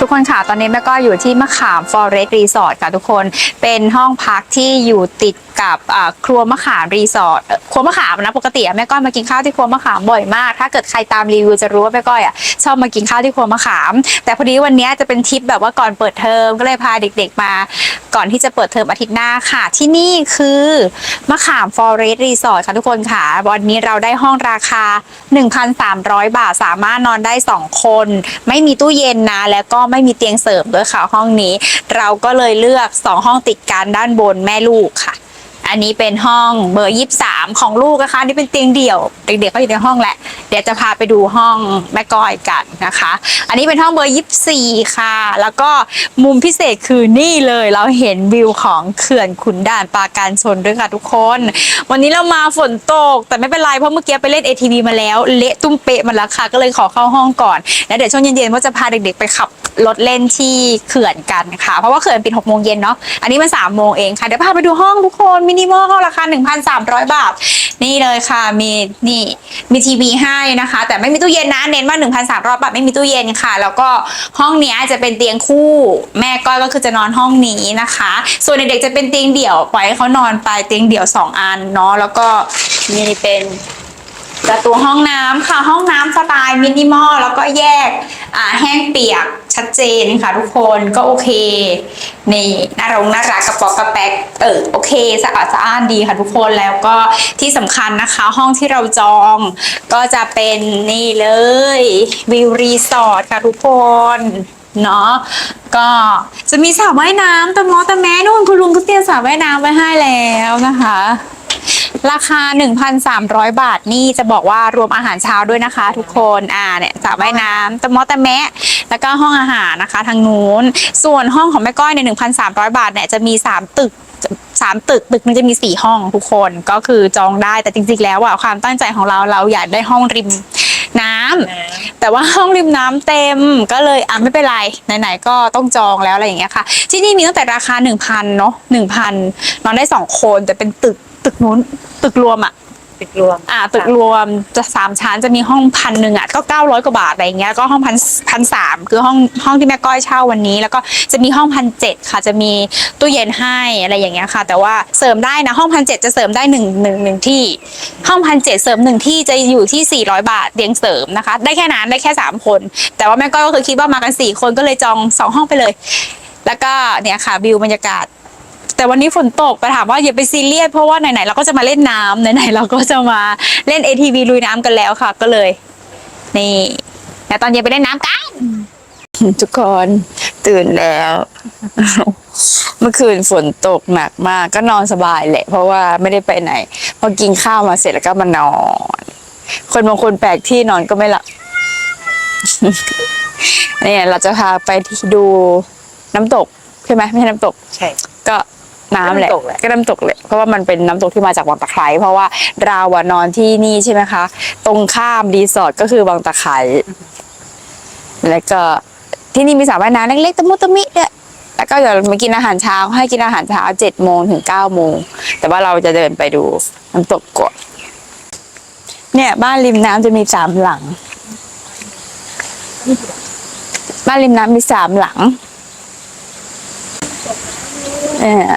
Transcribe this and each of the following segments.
ทุกคนค่ะ ตอนนี้แม่ก็อยู่ที่มะขาม Forest Resort ค่ะทุกคน เป็นห้องพักที่อยู่ติดกับครัวมะขามรีสอร์ทครัวมะขามนะปกติอะแม่ก้อยมากินข้าวที่ครัวมะขามบ่อยมาก ถ้าเกิดใครตามรีวิวจะรู้ว่าแม่ก้อยอะชอบมากินข้าวที่ครัวมะขาม แต่พอดีวันนี้จะเป็นทริปแบบว่าก่อนเปิดเทอมก็เลยพาเด็กๆมา ก่อนที่จะเปิดเทอมอาทิตย์หน้าค่ะ ที่นี่คือมะขาม Forest Resort ค่ะทุกคนค่ะ วันนี้เราได้ห้องราคา 1,300 บาทสามารถนอนได้ 2 คน ไม่มีตู้เย็นนะแล้วก็ไม่มีเตียงเสริมด้วยค่ะห้องนี้ เราก็เลยเลือก 2 ห้องติดกันด้านบนแม่ลูกค่ะ อันนี้เป็นห้องเบอร์23ของลูกนะคะนี่เป็นเตียงเดี่ยว เด็กๆก็อยู่ในห้องแหละ เดี๋ยวจะพาไปดูห้องแม่ก้อยกันนะคะ อันนี้เป็นห้องเบอร์24ค่ะ แล้วก็มุมพิเศษคือนี่เลยเราเห็นวิวของเขื่อนขุนด่านปราการชนด้วยค่ะทุกคน วันนี้เรามาฝนตก แต่ไม่เป็นไรเพราะเมื่อกี้ไปเล่น ATV มาแล้วเละตุ้มเปะมาแล้วค่ะ ก็เลยขอเข้าห้องก่อนแล้วเดี๋ยวช่วงเย็นๆก็จะพาเด็กๆไปขับรถเล่นที่เขื่อนกันค่ะ เพราะว่าเขื่อนปิด6โมงเย็นเนาะอันนี้มัน3โมงเองค่ะเดี๋ยวพาไปดูห้องทุกคนมินิมอลห้องราคา 1,300 บาท นี่เลยค่ะ มีนี่มีทีวีให้นะคะ แต่ไม่มีตู้เย็นนะ เน้นว่า 1,300 บาทไม่มีตู้เย็นค่ะ แล้วก็ห้องนี้จะเป็นเตียงคู่ แม่ก้อยก็คือจะนอนห้องนี้นะคะ ส่วนเด็กๆจะเป็นเตียงเดี่ยวปล่อยให้เขานอนไปเตียงเดี่ยว 2 อันเนาะแล้วก็มีเป็น ประตูห้องน้ำค่ะห้องน้ำสไตล์มินิมอลแล้วก็แยกอาแห้งเปียกชัดเจนค่ะทุกคนก็โอเคนี่น่ารงน่ารักกระป๋อกกระแป๊กเออโอเคสะอาดสะอ้านดีค่ะทุกคนแล้วก็ที่สำคัญนะคะ ห้องที่เราจองก็จะเป็นนี่เลยวิวรีสอร์ทค่ะทุกคนเนาะก็จะมีสระว่ายน้ำตะมอตะแม่นู่นคุณลุงก็เตรียมสระว่ายน้ำไว้ให้แล้วนะคะ ราคา 1,300 บาทนี่จะบอกว่ารวมอาหารเช้าด้วยนะคะ ทุกคนอ่าเนี่ยสระว่ายน้ำตะมอตะแมะ แล้วก็ห้องอาหารนะคะ ทางนู้น ส่วนห้องของแม่ก้อยในย1,300 บาทเนี่ยจะมี 3 ตึกสามตึกตึกนึงจะมีสี่ห้องทุกคนก็คือจองได้แต่จริงๆแล้วอะความตั้งใจของเราเราอยากได้ห้องริมน้ำแต่ว่าห้องริมน้ำเต็มก็เลยอะไม่เป็นไรไหนๆก็ต้องจองแล้วอะไรอย่างเงี้ยค่ะ ที่นี่มีตั้งแต่ราคา 1,000เนาะ1,000นอนได้สองคนแต่เป็นตึก ตึกนู้นตึกรวมอะติดรวม อ่าตึกรวมจะสามชั้นจะมีห้องพันหนึ่งอะก็เก้าร้อยกว่าบาทอะไรเงี้ยก็ห้องพันพันสามคือห้องห้องที่แม่ก้อยเช่าวันนี้ แล้วก็จะมีห้องพันเจ็ดค่ะ จะมีตู้เย็นให้อะไรอย่างเงี้ยค่ะ แต่ว่าเสริมได้นะห้องพันเจ็ดจะเสริมได้หนึ่งหนึ่งหนึ่งที่ ห้องพันเจ็ดเสริมหนึ่งที่จะอยู่ที่สี่ร้อยบาทเตียงเสริมนะคะ ได้แค่นั้นได้แค่สามคน แต่ว่าแม่ก้อยก็คือคิดว่ามากันสี่คนก็เลยจองสองห้องไปเลย แล้วก็เนี่ยค่ะวิวบรรยากาศ แต่วันนี้ฝนตกแต่ถามว่าอย่าไปซีเรียสเพราะว่าไหนๆเราก็จะมาเล่นน้ำไหนๆเราก็จะมาเล่น ATV ลุยน้ำกันแล้วค่ะ ก็เลย นี่แต่ตอนเย็นไปเล่นน้ำกัน ทุกคนตื่นแล้ว เมื่อคืนฝนตกหนักมาก ก็นอนสบายแหละ เพราะว่าไม่ได้ไปไหน พอกินข้าวมาเสร็จแล้วก็มานอน คนบางคนแปลกที่นอนก็ไม่หลับเนี่ยเราจะพาไปที่ดูน้ำตกใช่ไหมไม่ใช่น้ำตก ใช่ ก็ น้ำแหละก็น้ำตกแหละก็น้ำตกแหละเพราะว่ามันเป็นน้ำตกที่มาจากวังตะไคร้เพราะว่าเราอะนอนที่นี่ใช่ไหมคะ ตรงข้ามรีสอร์ทก็คือวังตะไคร้แล้วก็ที่นี่มีสระว่ายน้ำเล็กๆตะมุตะมิเนี่ยแล้วก็เดี๋ยวมากินอาหารเช้าให้กินอาหารเช้าเจ็ดโมงถึงเก้าโมงแต่ว่าเราจะเดินไปดูน้ำตกก่อนเนี่ย บ้านริมน้ำจะมีสามหลัง บ้านริมน้ำมีสามหลัง เนี่ย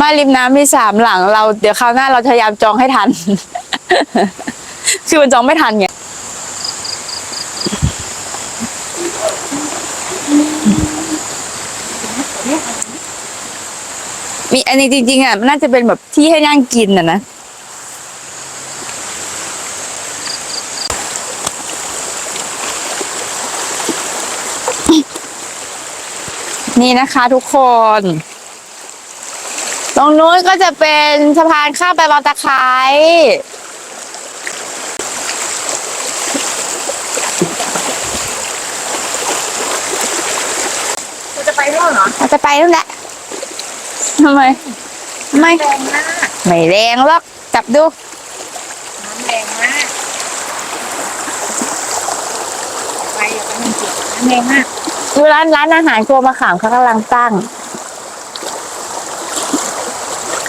บ้านริมน้ำมีสามหลังเรา เดี๋ยวคราวหน้าเราพยายามจองให้ทัน คือมันจองไม่ทันไงมีอันนี้จริง ๆอะมันน่าจะเป็นแบบที่ให้นั่งกินอะนะนี่นะคะทุกคน ตรงนู้นก็จะเป็นสะพานข้ามไปบางตะไคร้คุณจะไปด้วยเหรอเราจะไปนู่นแหละทำไมไม่แรงมากไม่แรงหรอกจับดู น้ำแรงมาก ไปอย่าไปมันเจ็บน้ำแรงมากดูร้านร้านอาหารครัวมะขามเขากำลังตั้ง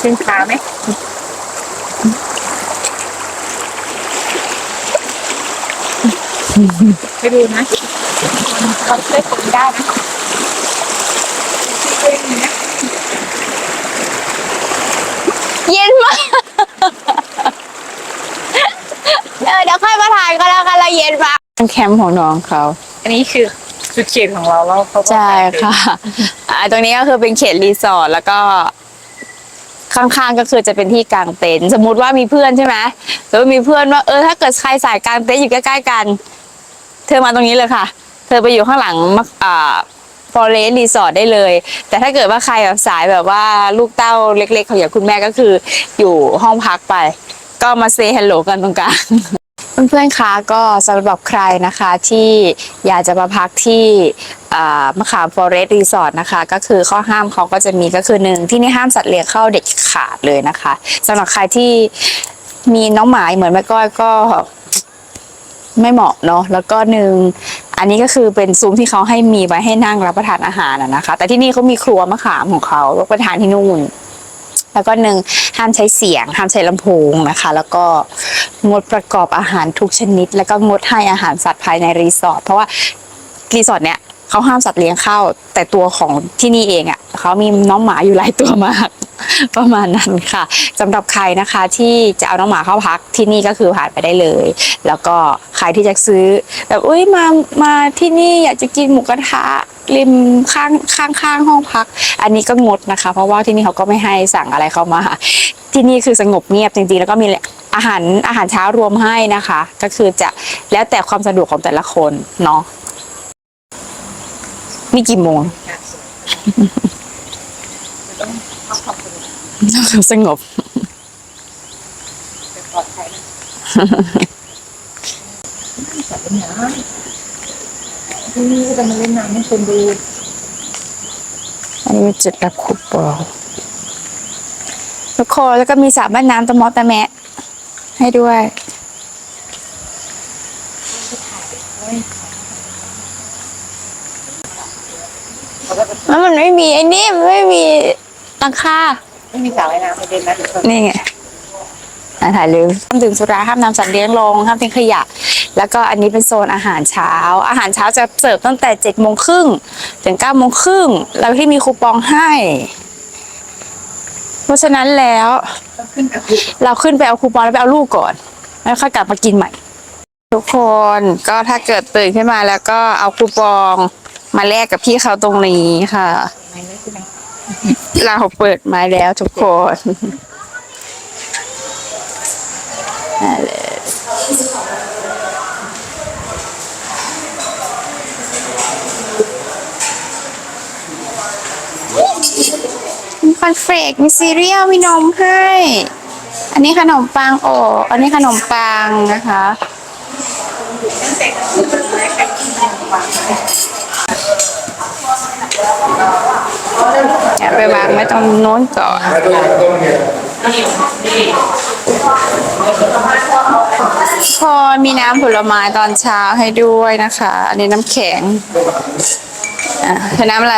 ขึ้นขาไหมไปดูนะเราได้ผลได้นะเย็นมากเออเดี๋ยวค่อยมาถ่ายก็แล้วกันละเย็นมากแคมป์ของน้องเขาอันนี้คือจุดเขตของเราแล้วเขาก็ใช่ค่ะอ่าตรงนี้ก็คือเป็นเขตรีสอร์ทแล้วก็ ข้างๆก็คือจะเป็นที่กางเต็นท์สมมุติว่ามีเพื่อนใช่ไหมหรือว่ามีเพื่อนว่าเออถ้าเกิดใครสายกางเต็นท์อยู่ใกล้ๆกัน เธอมาตรงนี้เลยค่ะ เธอไปอยู่ข้างหลังมักอ่าฟอเรสรีสอร์ทได้เลย แต่ถ้าเกิดว่าใครแบบสายแบบว่าลูกเต้าเล็กๆของอย่างคุณแม่ก็คือ อยู่ห้องพักไป ก็มาเซฮัลโหลกันตรงกลาง เพื่อนๆคะก็สำหรับใครนะคะที่อยากจะมาพักที่มะขามฟอเรสต์รีสอร์ทนะคะ ก็คือข้อห้ามเขาก็จะมีก็คือหนึ่งที่นี่ห้ามสัตว์เลี้ยงเข้าเด็ดขาดเลยนะคะสำหรับใครที่มีน้องหมาเหมือนแม่ก้อยก็ไม่เหมาะเนาะแล้วก็หนึ่งอันนี้ก็คือเป็นซุ้มที่เขาให้มีไว้ให้นั่งรับประทานอาหารนะนะคะ แต่ที่นี่เขามีครัวมะขามของเขารับประทานที่นู่น แล้วก็หนึ่งห้ามใช้เสียง ห้ามใช้ลำโพงนะคะ แล้วก็ งดประกอบอาหารทุกชนิด แล้วก็งดให้อาหารสัตว์ภายในรีสอร์ทเพราะว่ารีสอร์ทเนี้ยเขาห้ามสัตว์เลี้ยงเข้า แต่ตัวของที่นี่เองอะ่ะเขามีน้องหมาอยู่หลายตัวมาก ประมาณนั้นค่ะสำหรับใครนะคะที่จะเอาน้องหมาเข้าพักที่นี่ก็คือผ่านไปได้เลย แล้วก็ใครที่จะซื้อแบบอุ้ยมามาที่นี่อยากจะกินหมูกระทะ ริมข้างข้างข้างห้องพัก อันนี้ก็งดนะคะ เพราะว่าที่นี่เขาก็ไม่ให้สั่งอะไรเข้ามา ที่นี่คือสงบเงียบจริงๆ แล้วก็มีอาหารอาหารเช้ารวมให้นะคะ ก็คือจะแล้วแต่ความสะดวกของแต่ละคนเนาะมีกี่โมงสงบปลอดภัยนะ ที่นี่ก็จะมาเล่นน้ำให้คนดู อันนี้เป็นจุดรับคูปองทุกคนแล้วก็มีสระว่ายน้ำตะมอตะแมะ ให้ด้วยแล้วมันไม่มีไอ้นี่มันไม่มีหลังคาไม่มีสระว่ายน้ำประเด็นนะทุกคนนี่ไงอะถ่ายลืมห้ามดื่มสุราห้ามนำสัตว์เลี้ยงลงห้ามทิ้งขยะ แล้วก็อันนี้เป็นโซนอาหารเช้า อาหารเช้าจะเสิร์ฟตั้งแต่เจ็ดโมงครึ่งถึงเก้าโมงครึ่งแล้วที่มีคูปองให้ เพราะฉะนั้นแล้ว เราขึ้นไปเอาคูปองแล้วไปเอาลูกก่อน แล้วค่อยกลับมากินใหม่ ทุกคนก็ถ้าเกิดตื่นขึ้นมาแล้วก็เอาคูปองมาแลกกับพี่เขาตรงนี้ค่ะไม่ได้ใช่ไหมเราเปิดมาแล้วทุกคนนั่นเลย คอนเฟลกมีซีเรียลมีนมให้ อันนี้ขนมปังโออันนี้ขนมปังนะคะแต่กับไปวางไว้ตรงโน้นก่อนพอมีน้ำผลไม้ตอนเช้าให้ด้วยนะคะ อันนี้น้ำแข็งอะใช้น้ำอะไร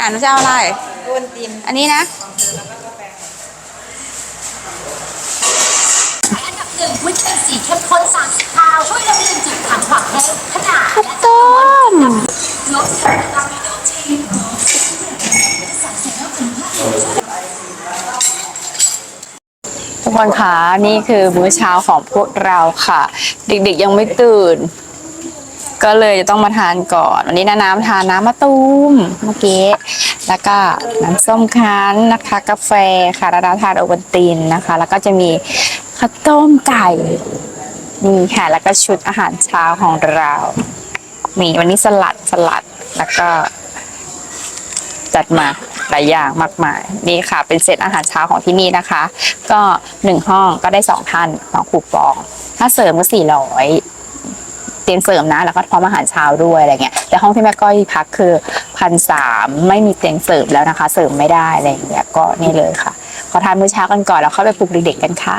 อ่าหนูจะเอาอะไรโดนตีนอันนี้นะอันดับหนึ่งวิตามินซีเข้มข้น30คาวช่วยลดเลือนจุดขังผักแห้งขนาดข้าวต้มลดสารตามิโดจีนทุกคนคะนี่คือมื้อเช้าของพวกเราค่ะ เด็กๆยังไม่ตื่น ก็เลยจะต้องมาทานก่อน วันนี้นะน้ำทานน้ำมะตูมเมื่อกี้ แล้วก็น้ำส้มคั้นนะคะ กาแฟค่ะแล้วเราทานโอวัลตินนะคะ แล้วก็จะมีข้าวต้มไก่นี่ค่ะ แล้วก็ชุดอาหารเช้าของเรามีวันนี้สลัดสลัดแล้วก็ จัดมาหลายอย่างมากมายนี่ค่ะ เป็นเซตอาหารเช้าของที่นี่นะคะ ก็หนึ่งห้องก็ได้สองท่านสองคูปอง ถ้าเสริมก็สี่ร้อย เตียงเสริมนะ แล้วก็พร้อมอาหารเช้าด้วยอะไรเงี้ยแต่ห้องที่แม่ก้อยพักคือพันสามไม่มีเตียงเสริมแล้วนะคะ เสริมไม่ได้อะไรเงี้ยก็นี่เลยค่ะ ขอทานมื้อเช้ากันก่อนแล้วเข้าไปปลุกเด็กๆกันค่ะ